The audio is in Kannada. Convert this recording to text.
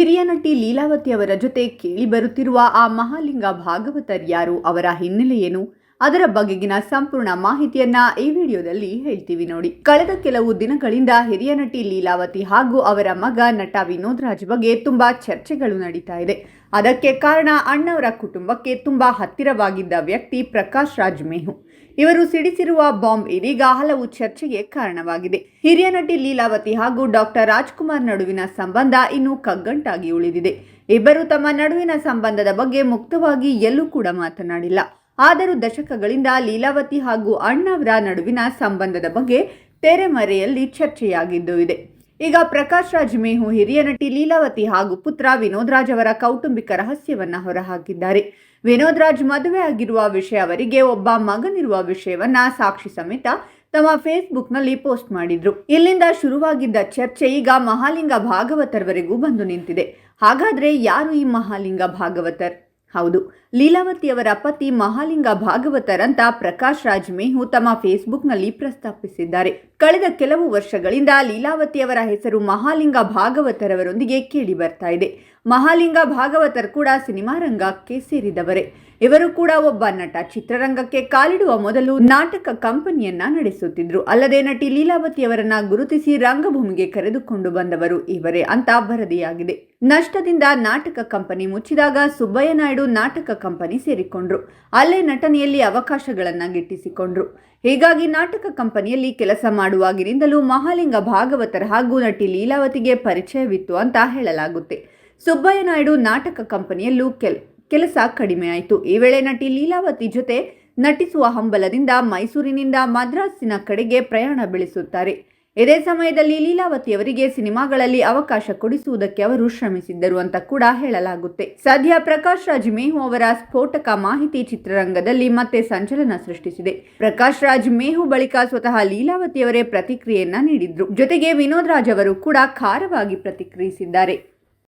ಹಿರಿಯ ನಟಿ ಲೀಲಾವತಿ ಅವರ ಜೊತೆ ಕೇಳಿ ಬರುತ್ತಿರುವ ಆ ಮಹಾಲಿಂಗ ಭಾಗವತರ್ ಯಾರು ಅವರ ಹಿನ್ನೆಲೆ ಏನು ಅದರ ಬಗೆಗಿನ ಸಂಪೂರ್ಣ ಮಾಹಿತಿಯನ್ನ ಈ ವಿಡಿಯೋದಲ್ಲಿ ಹೇಳ್ತೀವಿ ನೋಡಿ. ಕಳೆದ ಕೆಲವು ದಿನಗಳಿಂದ ಹಿರಿಯ ನಟಿ ಲೀಲಾವತಿ ಹಾಗೂ ಅವರ ಮಗ ನಟ ವಿನೋದ್ ರಾಜ್ ಬಗ್ಗೆ ತುಂಬಾ ಚರ್ಚೆಗಳು ನಡೀತಾ ಇದೆ. ಅದಕ್ಕೆ ಕಾರಣ ಅಣ್ಣವರ ಕುಟುಂಬಕ್ಕೆ ತುಂಬಾ ಹತ್ತಿರವಾಗಿದ್ದ ವ್ಯಕ್ತಿ ಪ್ರಕಾಶ್ ರಾಜ್ ಮೇಹು. ಇವರು ಸಿಡಿಸಿರುವ ಬಾಂಬ್ ಇದೀಗ ಹಲವು ಚರ್ಚೆಗೆ ಕಾರಣವಾಗಿದೆ. ಹಿರಿಯ ನಟಿ ಲೀಲಾವತಿ ಹಾಗೂ ಡಾಕ್ಟರ್ ರಾಜ್ಕುಮಾರ್ ನಡುವಿನ ಸಂಬಂಧ ಇನ್ನೂ ಕಗ್ಗಂಟಾಗಿ ಉಳಿದಿದೆ. ಇಬ್ಬರು ತಮ್ಮ ನಡುವಿನ ಸಂಬಂಧದ ಬಗ್ಗೆ ಮುಕ್ತವಾಗಿ ಎಲ್ಲೂ ಕೂಡ ಮಾತನಾಡಿಲ್ಲ. ಆದರೂ ದಶಕಗಳಿಂದ ಲೀಲಾವತಿ ಹಾಗೂ ಅಣ್ಣವರ ನಡುವಿನ ಸಂಬಂಧದ ಬಗ್ಗೆ ತೆರೆಮರೆಯಲ್ಲಿ ಚರ್ಚೆಯಾಗಿದ್ದು ಇದೆ. ಈಗ ಪ್ರಕಾಶ್ ರಾಜ್ ಮೇಹು ಹಿರಿಯ ನಟಿ ಲೀಲಾವತಿ ಹಾಗೂ ಪುತ್ರ ವಿನೋದ್ ರಾಜ್ ಅವರ ಕೌಟುಂಬಿಕ ರಹಸ್ಯವನ್ನ ಹೊರಹಾಕಿದ್ದಾರೆ. ವಿನೋದ್ ರಾಜ್ ಮದುವೆ ಆಗಿರುವ ವಿಷಯ ಅವರಿಗೆ ಒಬ್ಬ ಮಗನಿರುವ ವಿಷಯವನ್ನ ಸಾಕ್ಷಿ ಸಮೇತ ತಮ್ಮ ಫೇಸ್ಬುಕ್ನಲ್ಲಿ ಪೋಸ್ಟ್ ಮಾಡಿದ್ರು. ಇಲ್ಲಿಂದ ಶುರುವಾಗಿದ್ದ ಚರ್ಚೆ ಈಗ ಮಹಾಲಿಂಗ ಭಾಗವತರ್ವರೆಗೂ ಬಂದು ನಿಂತಿದೆ. ಹಾಗಾದ್ರೆ ಯಾರು ಈ ಮಹಾಲಿಂಗ ಭಾಗವತರ್? ಹೌದು. ಲೀಲಾವತಿಯವರ ಪತಿ ಮಹಾಲಿಂಗ ಭಾಗವತರಂತ ಪ್ರಕಾಶ್ ರಾಜ್ ಮೇಹು ತಮ್ಮ ಫೇಸ್ಬುಕ್ನಲ್ಲಿ ಪ್ರಸ್ತಾಪಿಸಿದ್ದಾರೆ. ಕಳೆದ ಕೆಲವು ವರ್ಷಗಳಿಂದ ಲೀಲಾವತಿಯವರ ಹೆಸರು ಮಹಾಲಿಂಗ ಭಾಗವತರವರೊಂದಿಗೆ ಕೇಳಿ ಬರ್ತಾ ಇದೆ. ಮಹಾಲಿಂಗ ಭಾಗವತರ್ ಕೂಡ ಸಿನಿಮಾ ರಂಗಕ್ಕೆ ಸೇರಿದವರೇ. ಇವರು ಕೂಡ ಒಬ್ಬ ನಟ. ಚಿತ್ರರಂಗಕ್ಕೆ ಕಾಲಿಡುವ ಮೊದಲು ನಾಟಕ ಕಂಪನಿಯನ್ನ ನಡೆಸುತ್ತಿದ್ರು. ಅಲ್ಲದೆ ನಟಿ ಲೀಲಾವತಿಯವರನ್ನ ಗುರುತಿಸಿ ರಂಗಭೂಮಿಗೆ ಕರೆದುಕೊಂಡು ಬಂದವರು ಇವರೇ ಅಂತ ವರದಿಯಾಗಿದೆ. ನಷ್ಟದಿಂದ ನಾಟಕ ಕಂಪನಿ ಮುಚ್ಚಿದಾಗ ಸುಬ್ಬಯ್ಯ ನಾಯ್ಡು ನಾಟಕ ಕಂಪನಿ ಸೇರಿಕೊಂಡ್ರು. ಅಲ್ಲೇ ನಟನೆಯಲ್ಲಿ ಅವಕಾಶಗಳನ್ನ ಗಿಟ್ಟಿಸಿಕೊಂಡ್ರು. ಹೀಗಾಗಿ ನಾಟಕ ಕಂಪನಿಯಲ್ಲಿ ಕೆಲಸ ಮಾಡುವಾಗಿನಿಂದಲೂ ಮಹಾಲಿಂಗ ಭಾಗವತರ ಹಾಗೂ ನಟಿ ಲೀಲಾವತಿಗೆ ಪರಿಚಯವಿತ್ತು ಅಂತ ಹೇಳಲಾಗುತ್ತೆ. ಸುಬ್ಬಯ್ಯ ನಾಯ್ಡು ನಾಟಕ ಕಂಪನಿಯಲ್ಲೂ ಕೆಲ್ ಕೆಲಸ ಕಡಿಮೆ ಆಯಿತು ಈ ವೇಳೆ ನಟಿ ಲೀಲಾವತಿ ಜೊತೆ ನಟಿಸುವ ಹಂಬಲದಿಂದ ಮೈಸೂರಿನಿಂದ ಮದ್ರಾಸಿನ ಕಡೆಗೆ ಪ್ರಯಾಣ ಬೆಳೆಸುತ್ತಾರೆ. ಇದೇ ಸಮಯದಲ್ಲಿ ಲೀಲಾವತಿಯವರಿಗೆ ಸಿನಿಮಾಗಳಲ್ಲಿ ಅವಕಾಶ ಕೊಡಿಸುವುದಕ್ಕೆ ಅವರು ಶ್ರಮಿಸಿದ್ದರು ಅಂತ ಕೂಡ ಹೇಳಲಾಗುತ್ತೆ. ಸದ್ಯ ಪ್ರಕಾಶ್ ರಾಜ್ ಮೇಹು ಅವರ ಸ್ಫೋಟಕ ಮಾಹಿತಿ ಚಿತ್ರರಂಗದಲ್ಲಿ ಮತ್ತೆ ಸಂಚಲನ ಸೃಷ್ಟಿಸಿದೆ. ಪ್ರಕಾಶ್ ರಾಜ್ ಮೇಹು ಬಳಿಕ ಸ್ವತಃ ಲೀಲಾವತಿಯವರೇ ಪ್ರತಿಕ್ರಿಯೆಯನ್ನ ನೀಡಿದ್ರು. ಜೊತೆಗೆ ವಿನೋದ್ ರಾಜ್ ಅವರು ಕೂಡ ಖಾರವಾಗಿ ಪ್ರತಿಕ್ರಿಯಿಸಿದ್ದಾರೆ.